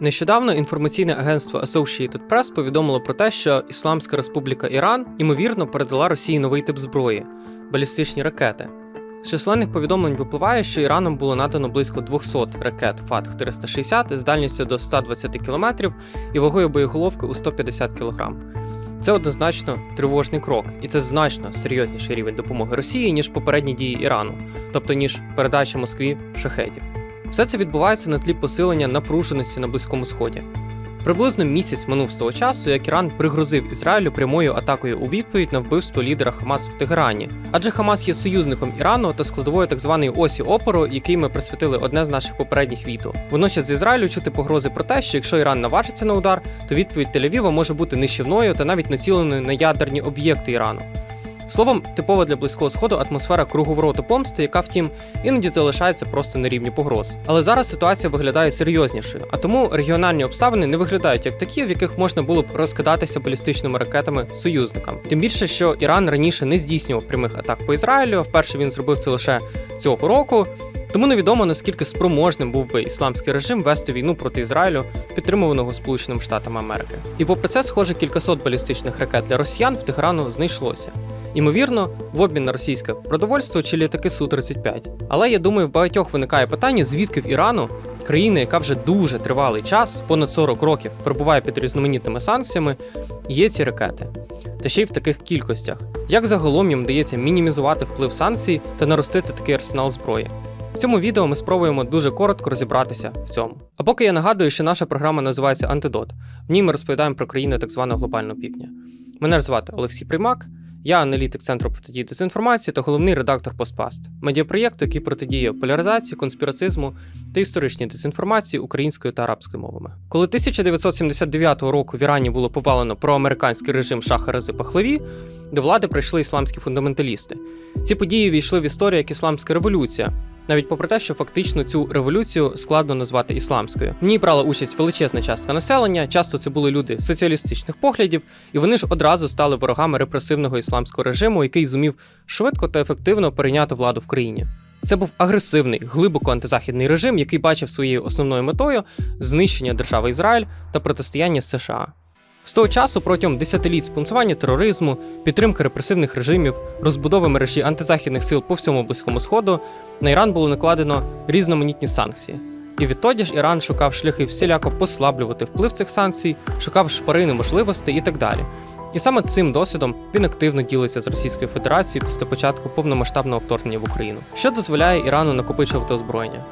Нещодавно інформаційне агентство Associated Press повідомило про те, що Ісламська Республіка Іран ймовірно передала Росії новий тип зброї балістичні ракети. З численних повідомлень випливає, що Іраном було надано близько 200 ракет ФАТ-360 з дальністю до 120 км і вагою боєголовки у 150 кг. Це однозначно тривожний крок, і це значно серйозніший рівень допомоги Росії, ніж попередні дії Ірану, тобто ніж передача Москві шахедів. Все це відбувається на тлі посилення напруженості на Близькому Сході. Приблизно місяць минув з того часу, як Іран пригрозив Ізраїлю прямою атакою у відповідь на вбивство лідера Хамас в Тегерані. Адже Хамас є союзником Ірану та складовою так званої осі опору, який ми присвятили одне з наших попередніх відео. Водночас з Ізраїлю чути погрози про те, що якщо Іран наважиться на удар, то відповідь Тель-Авіва може бути нищівною та навіть націленою на ядерні об'єкти Ірану. Словом, типова для близького сходу атмосфера круговороту помсти, яка, втім, іноді залишається просто на рівні погроз. Але зараз ситуація виглядає серйознішою, а тому регіональні обставини не виглядають як такі, в яких можна було б розкидатися балістичними ракетами союзникам. Тим більше, що Іран раніше не здійснював прямих атак по Ізраїлю, а вперше він зробив це лише цього року. Тому невідомо наскільки спроможним був би ісламський режим вести війну проти Ізраїлю, підтримуваного Сполученими Штатами Америки. І попри це, схоже, кількасот балістичних ракет для росіян в Тегерану знайшлося. Ймовірно, в обмін на російське продовольство чи літаки Су-35. Але я думаю, в багатьох виникає питання, звідки в Ірану, країни, яка вже дуже тривалий час, понад 40 років, перебуває під різноманітними санкціями, є ці ракети. Та ще й в таких кількостях. Як загалом їм вдається мінімізувати вплив санкцій та наростити такий арсенал зброї? В цьому відео ми спробуємо дуже коротко розібратися в цьому. А поки я нагадую, що наша програма називається Антидот. В ній ми розповідаємо про країни так званого глобального півдня. Мене ж звати Олексій Примак. Я аналітик центру протидії дезінформації та головний редактор Постпаст, медіапроєкту, який протидіє поляризації, конспірацизму та історичній дезінформації українською та арабською мовами. Коли 1979 року в Ірані було повалено проамериканський режим Шаха Рази Пахлаві, до влади прийшли ісламські фундаменталісти. Ці події війшли в історію як ісламська революція. Навіть попри те, що фактично цю революцію складно назвати ісламською. В ній брала участь величезна частка населення, часто це були люди соціалістичних поглядів, і вони ж одразу стали ворогами репресивного ісламського режиму, який зумів швидко та ефективно перейняти владу в країні. Це був агресивний, глибоко антизахідний режим, який бачив своєю основною метою знищення держави Ізраїль та протистояння США. З того часу протягом десятиліть спонсування тероризму, підтримки репресивних режимів, розбудови мережі антизахідних сил по всьому близькому сходу на Іран було накладено різноманітні санкції. І відтоді ж Іран шукав шляхи всіляко послаблювати вплив цих санкцій, шукав шпарини можливостей і так далі. І саме цим досвідом він активно ділиться з Російською Федерацією після початку повномасштабного вторгнення в Україну, що дозволяє Ірану накопичувати озброєння.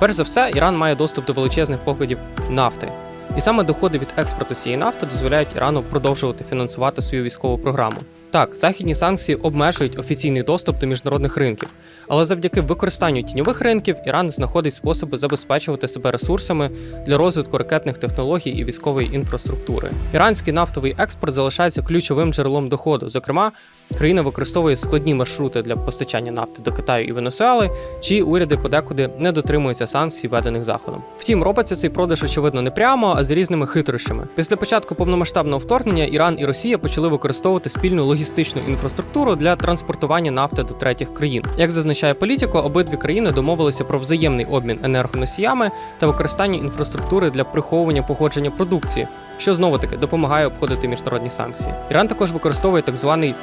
Перш за все, Іран має доступ до величезних покладів нафти. І саме доходи від експорту цієї нафти дозволяють Ірану продовжувати фінансувати свою військову програму. Так, західні санкції обмежують офіційний доступ до міжнародних ринків, але завдяки використанню тіньових ринків Іран знаходить способи забезпечувати себе ресурсами для розвитку ракетних технологій і військової інфраструктури. Іранський нафтовий експорт залишається ключовим джерелом доходу. Зокрема, країна використовує складні маршрути для постачання нафти до Китаю і Венесуели, чиї уряди подекуди не дотримуються санкцій, введених заходом. Втім, робиться цей продаж очевидно не прямо, а з різними хитрощами. Після початку повномасштабного вторгнення Іран і Росія почали використовувати спільну логістичну інфраструктуру для транспортування нафти до третіх країн. Як зазначає політико, обидві країни домовилися про взаємний обмін енергоносіями та використання інфраструктури для приховування походження продукції, що знову таки допомагає обходити міжнародні санкції. Іран також використовує так званий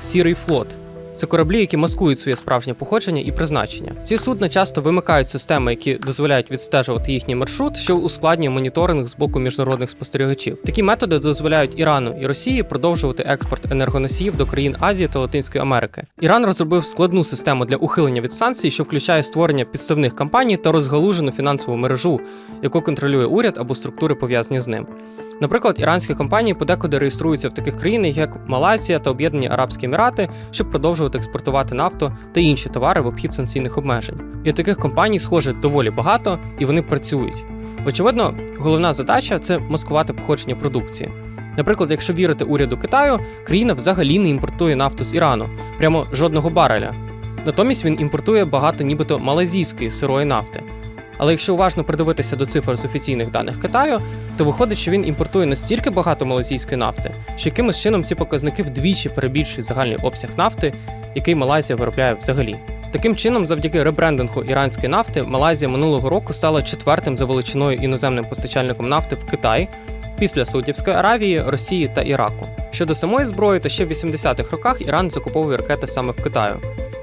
сірий флот. Це кораблі, які маскують своє справжнє походження і призначення. Ці судна часто вимикають системи, які дозволяють відстежувати їхній маршрут, що ускладнює моніторинг з боку міжнародних спостерігачів. Такі методи дозволяють Ірану і Росії продовжувати експорт енергоносіїв до країн Азії та Латинської Америки. Іран розробив складну систему для ухилення від санкцій, що включає створення підставних кампаній та розгалужену фінансову мережу, яку контролює уряд або структури пов'язані з ним. Наприклад, іранські компанії подекуди реєструються в таких країнах, як Малайзія та Об'єднані Арабські Емірати, щоб продовжувати експортувати нафту та інші товари в обхід санкційних обмежень. І таких компаній, схоже, доволі багато, і вони працюють. Очевидно, головна задача це маскувати походження продукції. Наприклад, якщо вірити уряду Китаю, країна взагалі не імпортує нафту з Ірану, прямо жодного бареля. Натомість він імпортує багато нібито малазійської сирої нафти. Але якщо уважно придивитися до цифр з офіційних даних Китаю, то виходить, що він імпортує настільки багато малазійської нафти, що якимось чином ці показники вдвічі перебільшують загальний обсяг нафти, який Малайзія виробляє взагалі. Таким чином, завдяки ребрендингу іранської нафти, Малайзія минулого року стала четвертим за величиною іноземним постачальником нафти в Китай після Саудівської Аравії, Росії та Іраку. Щодо самої зброї, то ще в 80-х роках Іран закуповує ракети саме в Китаю.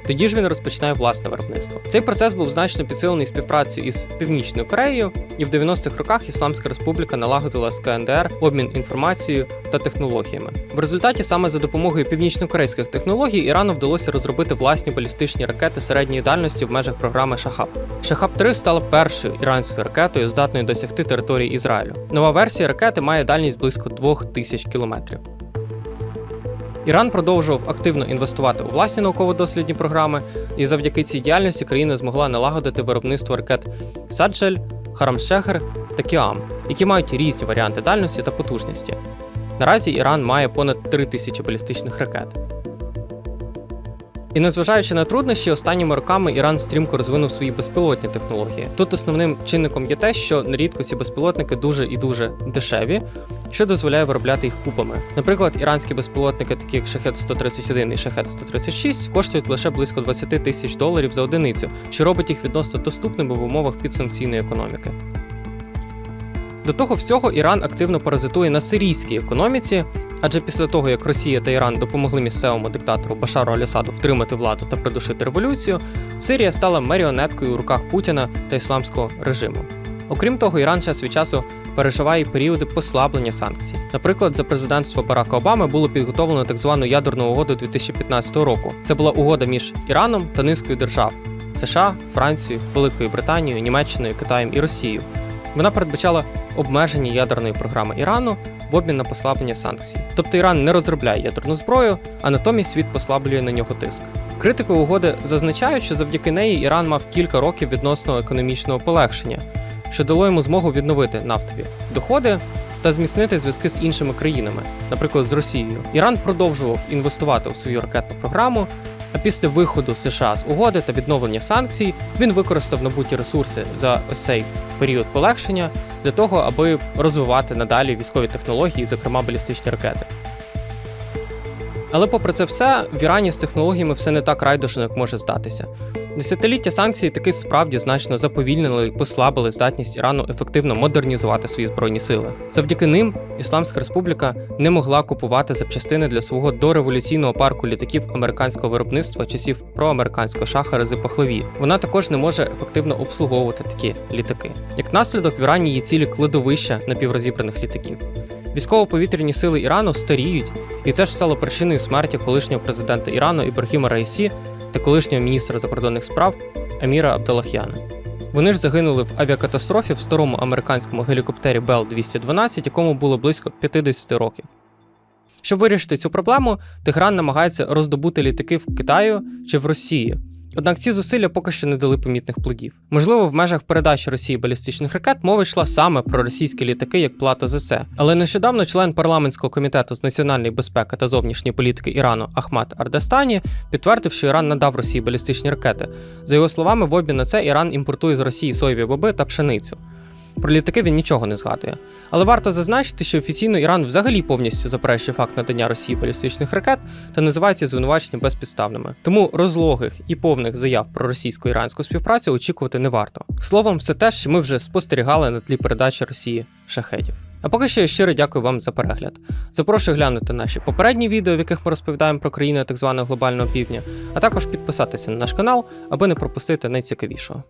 Тоді ж він розпочинає власне виробництво. Цей процес був значно підсилений співпрацею із Північною Кореєю, і в 90-х роках Ісламська Республіка налагодила з КНДР обмін інформацією та технологіями. В результаті саме за допомогою північно-корейських технологій Ірану вдалося розробити власні балістичні ракети середньої дальності в межах програми Шахаб. Шахаб 3 стала першою іранською ракетою, здатною досягти території Ізраїлю. Нова версія ракети має дальність близько 2000 кілометрів. Іран продовжував активно інвестувати у власні науково-дослідні програми, і завдяки цій діяльності країна змогла налагодити виробництво ракет Саджель, Харамшехер та Кіам, які мають різні варіанти дальності та потужності. Наразі Іран має понад 3 тисячі балістичних ракет. І незважаючи на труднощі, останніми роками Іран стрімко розвинув свої безпілотні технології. Тут основним чинником є те, що нерідко ці безпілотники дуже і дуже дешеві, що дозволяє виробляти їх купами. Наприклад, іранські безпілотники, такі як Шахет 131 і Шахет 136, коштують лише близько 20 тисяч доларів за одиницю, що робить їх відносно доступними в умовах підсанкційної економіки. До того всього, Іран активно паразитує на сирійській економіці, адже після того, як Росія та Іран допомогли місцевому диктатору Башару Аль-Асаду втримати владу та придушити революцію, Сирія стала маріонеткою у руках Путіна та ісламського режиму. Окрім того, Іран час від часу переживає періоди послаблення санкцій. Наприклад, за президентства Барака Обами було підготовлено так звану ядерну угоду 2015 року. Це була угода між Іраном та низкою держав США, Францією, Великою Британією, Німеччиною, Китаєм і Росією. Вона передбачала обмеження ядерної програми Ірану в обмін на послаблення санкцій. Тобто Іран не розробляє ядерну зброю, а натомість світ послаблює на нього тиск. Критики угоди зазначають, що завдяки неї Іран мав кілька років відносно економічного полегшення, що дало йому змогу відновити нафтові доходи та зміцнити зв'язки з іншими країнами, наприклад, з Росією. Іран продовжував інвестувати у свою ракетну програму. А після виходу США з угоди та відновлення санкцій він використав набуті ресурси за ось цей період полегшення для того, аби розвивати надалі військові технології, зокрема балістичні ракети. Але попри це все, в Ірані з технологіями все не так райдужно, як може здатися. Десятиліття санкцій таки справді значно заповільнили і послабили здатність Ірану ефективно модернізувати свої збройні сили. Завдяки ним Ісламська Республіка не могла купувати запчастини для свого дореволюційного парку літаків американського виробництва часів проамериканського шаха Рези Пахлові. Вона також не може ефективно обслуговувати такі літаки. Як наслідок, в Ірані є цілі кладовища напіврозібраних літаків. Військово-повітряні сили Ірану старіють, і це ж стало причиною смерті колишнього президента Ірану Ібрагіма Раїсі та колишнього міністра закордонних справ Аміра Абдалахяна. Вони ж загинули в авіакатастрофі в старому американському гелікоптері Bell 212, якому було близько 50 років. Щоб вирішити цю проблему, Тегран намагається роздобути літаки в Китаю чи в Росії. Однак ці зусилля поки що не дали помітних плодів. Можливо, в межах передачі Росії балістичних ракет мова йшла саме про російські літаки як плату за це. Але нещодавно член парламентського комітету з національної безпеки та зовнішньої політики Ірану Ахмад Ардастані підтвердив, що Іран надав Росії балістичні ракети. За його словами, в обмін на це Іран імпортує з Росії соєві боби та пшеницю. Про літаки він нічого не згадує. Але варто зазначити, що офіційно Іран взагалі повністю заперечує факт надання Росії балістичних ракет та називає ці звинувачення безпідставними. Тому розлогих і повних заяв про російсько-іранську співпрацю очікувати не варто. Словом, все те, що ми вже спостерігали на тлі передачі Росії шахедів. А поки що я щиро дякую вам за перегляд. Запрошую глянути наші попередні відео, в яких ми розповідаємо про країни так званого глобального півдня, а також підписатися на наш канал, аби не пропустити найцікавішого.